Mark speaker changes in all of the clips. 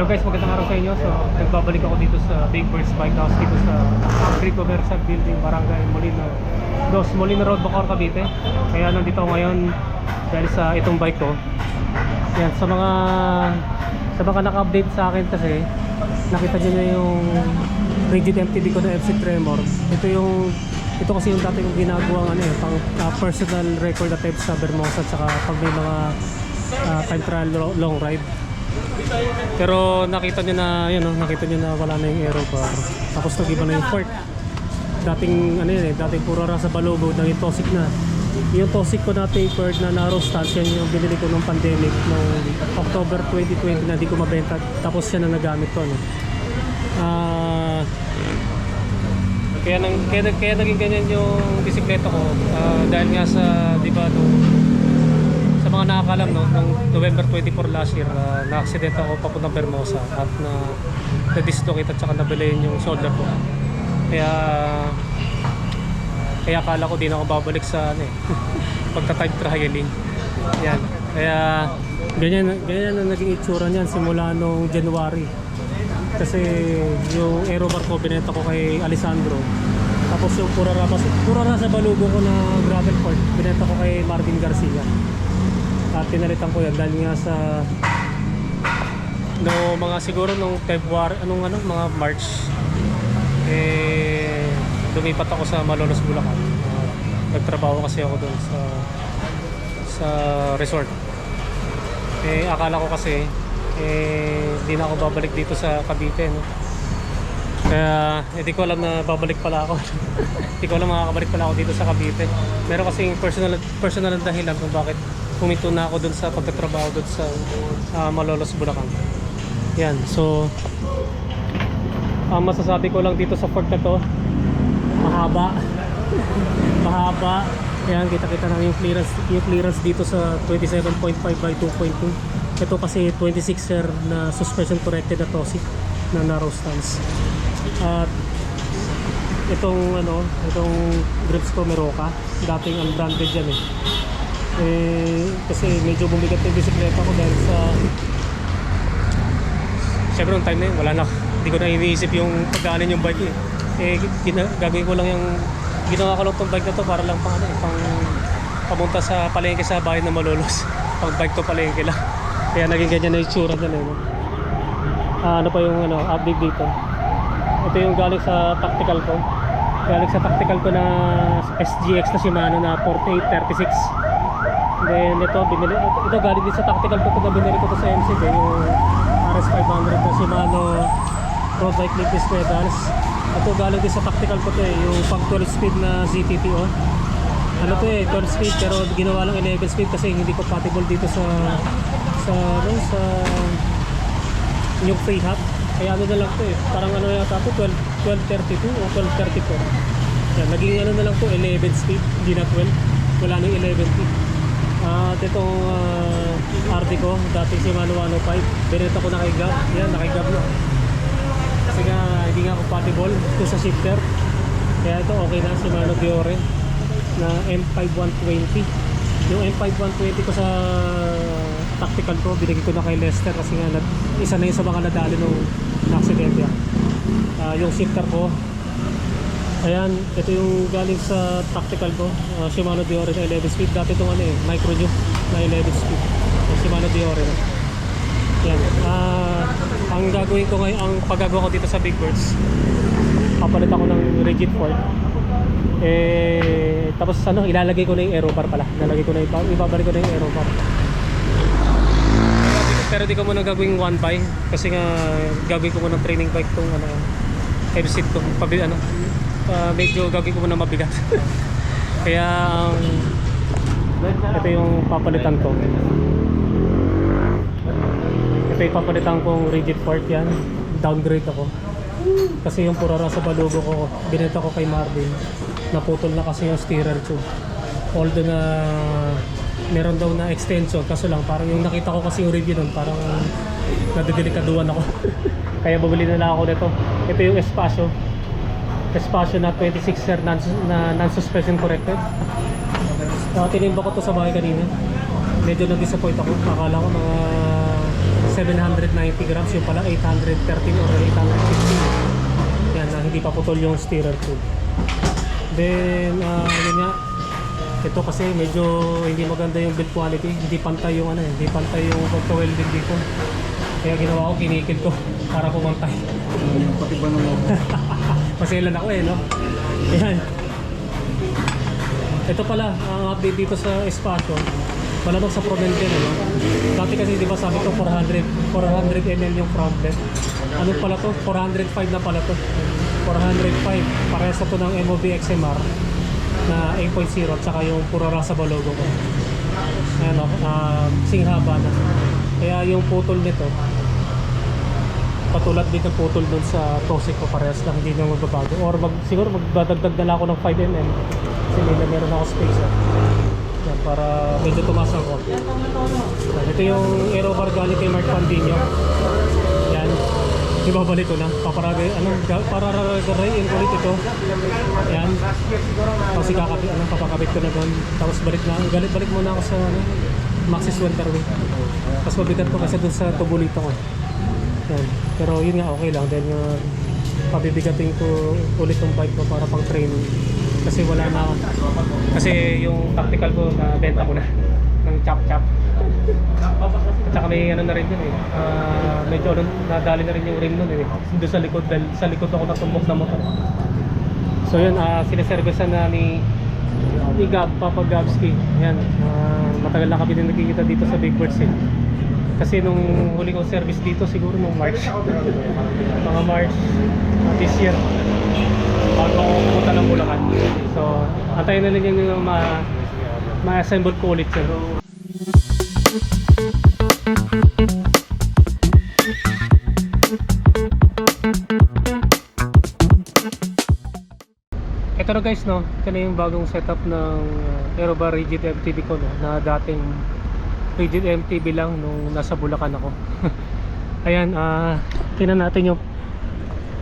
Speaker 1: Hello guys, magandang araw sa inyo. So, nagbabalik ako dito sa Big Birds Bike House dito sa Agri Commercial Building, Barangay Molino. Dos, Molino Road, Bacor, Cavite. Kaya nandito ako ngayon dahil sa itong bike ko. Yan, sa mga sa mga naka-update sa akin kasi nakita nyo na yung rigid MTB ko na FC Tremor. Ito yung ito kasi yung dati kong ginagawa ano eh, pang ah, personal record attempt sa Bermosa at saka pag may mga ah, time trial lo- long ride. Pero nakita nyo na, yun, no, nakita nyo na wala na yung aero bar. Tapos nag-iba na yung fork. Dating, ano yun eh, dating puro rasa balogo, naging toxic na. Yung toxic ko na tapered na narrow stance, yan yung binili ko nung pandemic nung October 2020 na di ko mabenta. Tapos yan na nagamit ko. No? Ah... kaya, nang, kaya, kaya naging ganyan yung bisikleta ko ah, dahil nga sa, di ba, nung sa mga nakakalam no, noong November 24 last year, uh, na-accident ako papuntang Bermosa at na na-dislocate at saka nabalayin yung shoulder ko. Kaya kaya akala ko di na ako babalik sa ano eh, pagka-time trialing. Yan. Kaya ganyan, ganyan ang naging itsura niyan simula nung January. Kasi yung aerobar ko binenta ko kay Alessandro. Tapos yung pura rapas, pura sa balugo ko na gravel port, binenta ko kay Marvin Garcia. At pinalitan ko yan dahil nga sa no mga siguro nung February, anong ano, mga March eh lumipat ako sa Malolos, Bulacan. Uh, nagtrabaho kasi ako doon sa sa resort. Eh akala ko kasi eh di na ako babalik dito sa Cavite, no. Kaya hindi ko alam na babalik pala ako. Hindi ko alam makakabalik pala ako dito sa Cavite. Meron kasing personal personal na dahilan kung bakit huminto na ako doon sa pagtatrabaho doon sa ah, Malolos, Bulacan. Yan, so ang masasabi ko lang dito sa fort na to, mahaba. mahaba. Ayan, kita-kita na yung clearance, yung clearance dito sa 27.5 by 2.2. Ito kasi 26er na suspension corrected na TOSIC na narrow stance. At itong ano, itong grips ko Meroka, dating unbranded yan eh. Eh, kasi medyo bumigat yung bisikleta ko dahil sa Siyempre nung time na yun, wala na. Hindi ko na iniisip yung pagdaanin yung bike eh. Eh, gina, gagawin ko lang yung ginawa ko lang tong bike na to para lang pang ano eh, pang pamunta sa palengke sa bahay na malolos. pang bike to palengke lang. Kaya naging ganyan na yung tsura na no? Ah, ano pa yung ano, update dito. Ito yung galing sa tactical ko. Galing sa tactical ko na SGX na Shimano na 4836. Then ito, binili, ito, ito galing din sa tactical ko na binili ko to sa MCB, yung RS500 na Shimano road bike limpis pedals. Ito galing din sa tactical ko to eh, yung pang 12 speed na ZTTO. Ano to eh, 12 speed pero ginawa lang 11 speed kasi hindi compatible dito sa sa ano, sa yung free hub. Kaya ano na lang to eh, parang ano yata to 12, 1232 o 1234. Yan, naging ano na lang to 11 speed, hindi na 12. Wala nang 11 speed. At itong uh, RD ko, dati si Mano 105, binenta ko na kay Gab. Yan, na kay Gab na. Kasi nga, hindi nga compatible ito sa shifter. Kaya ito okay na, si Mano Diore na M5120. Yung M5120 ko sa tactical ko, binigay ko na kay Lester kasi nga isa na yun sa mga nadali nung accident yan. Ah, yung shifter ko, Ayan, ito yung galing sa tactical ko, uh, Shimano Diore na 11 speed. Dati itong ano eh, micro new na 11 speed. Yung Shimano Diore na. Yan. Ah, ang gagawin ko ngayon, ang paggagawa ko dito sa Big Birds, papalit ako ng rigid fork. Eh, tapos ano, ilalagay ko na yung aero bar pala. Ilalagay ko na yung, ibabalik ko na yung aero bar. Pero di ko muna gagawing one by kasi nga gagawin ko muna training bike tong ano, heavy seat ko. Pabi, ano, ah, medyo gagawin ko muna mabigat. Kaya ang ito yung papalitan ko. Ito yung papalitan kong rigid fork yan. Downgrade ako. Kasi yung purara sa balugo ko, binenta ko kay Marvin. Naputol na kasi yung steerer tube. Although na meron daw na extension, kaso lang parang yung nakita ko kasi yung review nun, parang nadidelikaduan ako. Kaya bumili na lang ako nito. Ito yung Espacio. Espacio na 26er non, na non-suspension corrected. Uh, tinimba ko to sa bahay kanina. Medyo na-disappoint ako. Akala ko mga 790 grams, yung pala 813 or 850. Yan, na hindi pa putol yung steerer tube. Then, ah, yun nga, ito kasi medyo hindi maganda yung build quality, hindi pantay yung ano, eh, hindi pantay yung pagka-welding dito. Kaya ginawa ko, kinikid ko para pumantay.
Speaker 2: Pati ba nung
Speaker 1: Pasilan ako eh, no? Ayan. Ito pala, ang update dito sa espasyo. Malamang sa Provention, ano? Dati kasi di ba sabi ko 400, 400 ml yung frontlet. Ano pala to? 405 na pala to. 405. Parehas na to ng MOB XMR na 8.0 at saka yung puro Rasaba logo ko. Ayan o, um, singhaba na. Kaya yung putol nito, patulad din ng putol dun sa Tosik ko parehas lang hindi na magbabago. Or mag, siguro magdadagdag na lang ako ng 5mm kasi may na meron ako space eh. Yan, para medyo tumaas konti. Yan, ito yung Aero Bar galing kay Mark Pandino yan ibabalik ko na. Paparagay ano ga- pararagarayin ulit ito. Yan tapos ikakabit ano papakabit ko na doon tapos balik na galit balik muna ako sa ano, Maxis Welterweight tapos mabigat ko kasi doon sa tubulito ko yan. Pero yun nga okay lang dahil nga pabibigatin ko ulit yung bike ko para pang training. Kasi wala na kasi yung tactical ko na benta ko na ng chop chop. At saka may ano na rin yun eh. Ah, medyo ano, nadali na rin yung rim nun eh. Doon sa likod dahil sa likod ako natumbok na motor. So yun, uh, sinaservicean na ni ni Gab, Papa Gabski. Yan, ah, matagal na kami din nagkikita dito sa Big Birds eh. Kasi nung huli kong service dito siguro nung March. Mga March this year. Bago ako pumunta ng Bulacan. So, antayin na lang yung ma ma-assemble ko ulit yun. Ito na guys no, ito na yung bagong setup ng uh, Aerobar Rigid MTB ko no, na dating Rigid MTB lang nung nasa Bulacan ako. Ayan, ah tingnan natin yung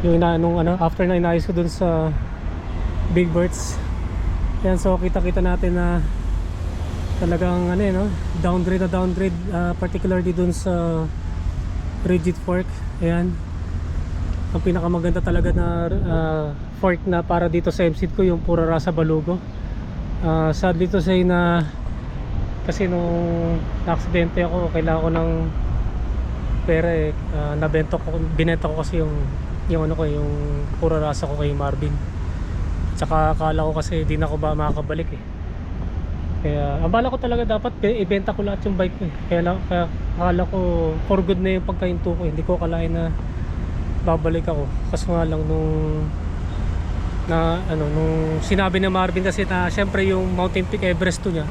Speaker 1: yung ina nung ano after na inayos ko dun sa Big Birds. Ayan, so kita-kita natin na talagang ano eh, no, downgrade na downgrade ah, particularly dun sa rigid fork. Ayan. Ang pinakamaganda talaga na ah, fork na para dito sa MCD ko yung pura rasa balugo. Ah, sadly to say na kasi nung na-aksidente ako, kailangan ko ng pera eh. Ah, nabenta ko, binenta ko kasi yung yung ano ko, yung pura rasa ko kay Marvin. Tsaka akala ko kasi di na ako ba makakabalik eh. Kaya ang bala ko talaga dapat ibenta ko lahat yung bike ko eh. Kaya, kaya akala ko for good na yung pagkahinto ko. Hindi ko akalain na babalik ako. Kaso nga lang nung na ano nung sinabi ni Marvin kasi na syempre yung Mountain Peak Everest to niya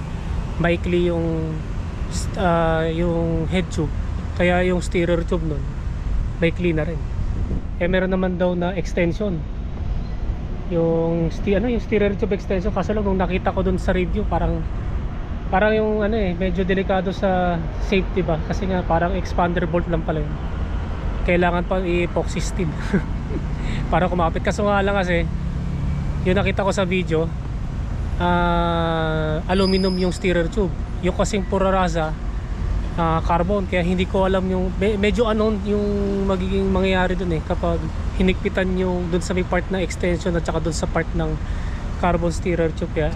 Speaker 1: maikli yung ah, yung head tube. Kaya yung steerer tube nun maikli na rin. Eh meron naman daw na extension. Yung ano yung steerer tube extension kaso lang nung nakita ko dun sa review parang parang yung ano eh medyo delikado sa safety ba? Kasi nga parang expander bolt lang pala yun. Kailangan pa i-epoxy steel. Para kumapit. Kaso nga lang kasi yung nakita ko sa video ah, aluminum yung steerer tube. Yung kasing pura rasa ah, carbon. Kaya hindi ko alam yung me- medyo unknown yung magiging mangyayari dun eh kapag hinigpitan yung dun sa may part ng extension at saka dun sa part ng carbon steerer tube. Kaya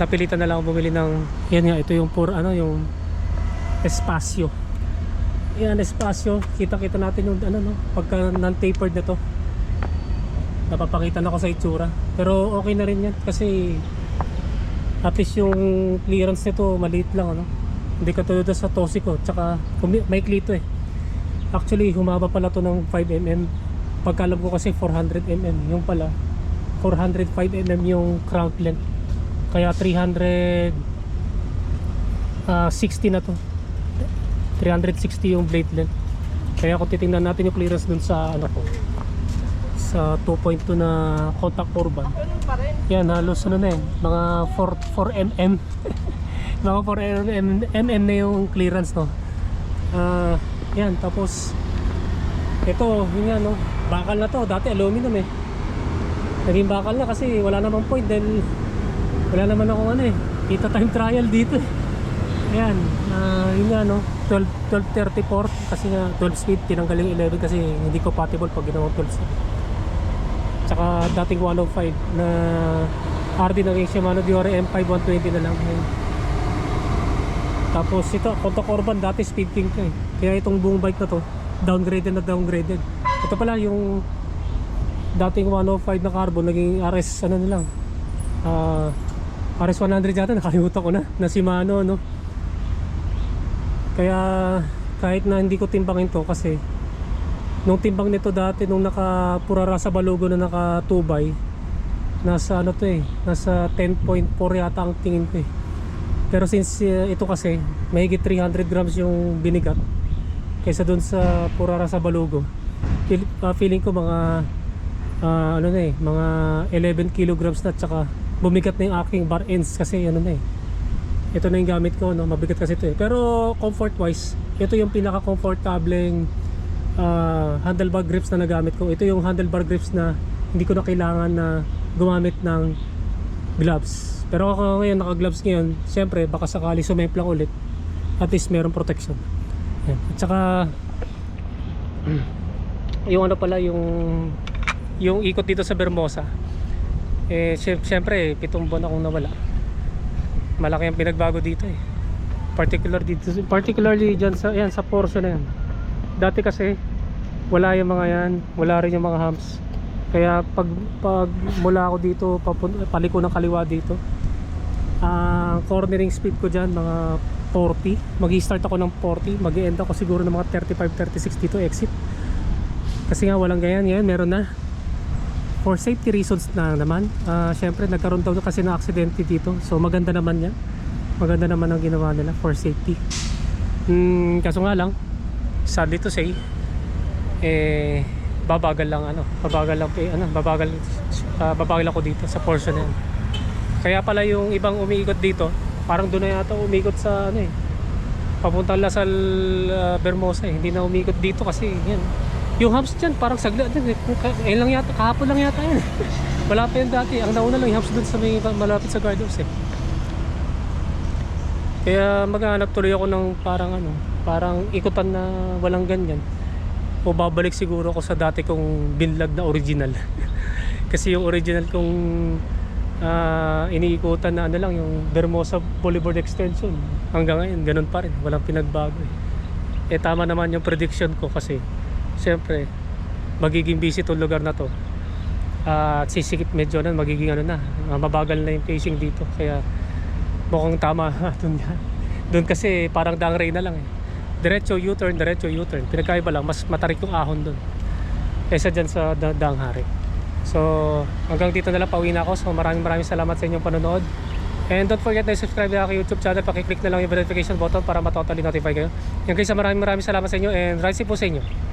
Speaker 1: napilitan na lang bumili ng yan nga ito yung pura ano yung espasyo. Yan espasyo. Kita kita natin yung ano no pagka non-tapered na to. Napapakita na ako sa itsura. Pero okay na rin yan kasi at least yung clearance nito maliit lang ano? Hindi katulad sa Tosiko tsaka kumi- may klito eh. Actually humaba pala to ng 5mm pagkalam ko kasi 400mm yung pala 405mm yung crown length. Kaya 300 ah, 60 na to. 360 yung blade length. Kaya kung titingnan natin yung clearance dun sa ano ko sa 2.2 na contact urban. Yan halos ano na eh mga 4, 4 mm mga 4 mm, mm na yung clearance no? Ah, yan tapos ito yun nga no? Bakal na to. Dati aluminum eh. Naging bakal na kasi wala namang point dahil wala naman ako ano eh kita time trial dito eh. Ayan, ah, yun nga no, 12, 1234 kasi nga 12 speed, tinanggal yung 11 kasi hindi compatible pag ginawa 12 speed. Tsaka dating 105 na RD naging Shimano Diore M5 120 na lang. Ayun. Tapos ito, Contact Urban dati speed king to eh. Kaya itong buong bike na to, downgraded na downgraded. Ito pala yung dating 105 na carbon naging RS ano na lang. Ah, RS 100 yata nakalimutan ko na na Shimano no. Kaya kahit na hindi ko timbangin to kasi nung timbang nito dati nung nakapurara sa balugo na naka 2 by nasa ano to eh nasa 10.4 yata ang tingin ko eh. Pero since uh, ito kasi mahigit 300 grams yung binigat kaysa dun sa purara sa balugo. Feel, uh, feeling ko mga uh, ano na eh mga 11 kilograms na tsaka bumigat na yung aking bar ends kasi ano na eh. Ito na yung gamit ko no? Mabigat kasi ito eh. Pero comfort wise ito yung pinaka comfortableng uh, handlebar grips na nagamit ko. Ito yung handlebar grips na hindi ko na kailangan na gumamit ng gloves. Pero ako ngayon naka gloves ngayon syempre baka sakali sumemplang ulit. At least meron protection. At saka yung ano pala yung yung ikot dito sa Bermosa. Eh sy- syempre pitong buwan akong nawala. Malaki ang pinagbago dito eh. Particular dito particularly dyan sa yan sa portion na yan dati kasi wala yung mga yan. Wala rin yung mga humps. Kaya pag, pag mula ako dito papun, paliko ng kaliwa dito ang cornering speed ko dyan mga 40 mag start ako ng 40 mag end ako siguro ng mga 35-36 dito exit. Kasi nga walang ganyan yan meron na. For safety reasons na naman Ah, syempre nagkaroon daw kasi ng aksidente dito. So maganda naman yan. Maganda naman ang ginawa nila for safety. Hmm, kaso nga lang sadly to say eh babagal lang ano babagal lang eh, ano babagal ah, babagal ako dito sa portion na yan kaya pala yung ibang umiikot dito parang doon na yata umikot sa ano eh papuntang Lasal ah, Bermosa eh. hindi na umikot dito kasi yan yung humps dyan parang saglit din eh. eh lang yata kahapon lang yata yan wala pa yan dati. Ang nauna lang yung humps doon sa may malapit sa guardhouse eh. Kaya maghanap tuloy ako ng parang ano parang ikutan na walang ganyan. O babalik siguro ako sa dati kong binlag na original. Kasi yung original kong ah, iniikutan na ano lang yung Bermosa Boulevard Extension. Hanggang ngayon ganun pa rin. Walang pinagbago eh. eh tama naman yung prediction ko kasi syempre magiging busy tong lugar na to. At sisikip medyo na magiging ano na ah, mabagal na yung pacing dito. Kaya mukhang tama doon yan doon kasi parang dangray na lang eh diretso U-turn diretso U-turn. Pinagkaiba lang mas matarik yung ahon doon kaysa dyan sa da- danghari so hanggang dito na lang pauwi na ako. So maraming maraming salamat sa inyong panonood. And don't forget na subscribe na aking YouTube channel. Pakiclick na lang yung notification button para matotally notify kayo. Yan guys maraming maraming salamat sa inyo and right po sa inyo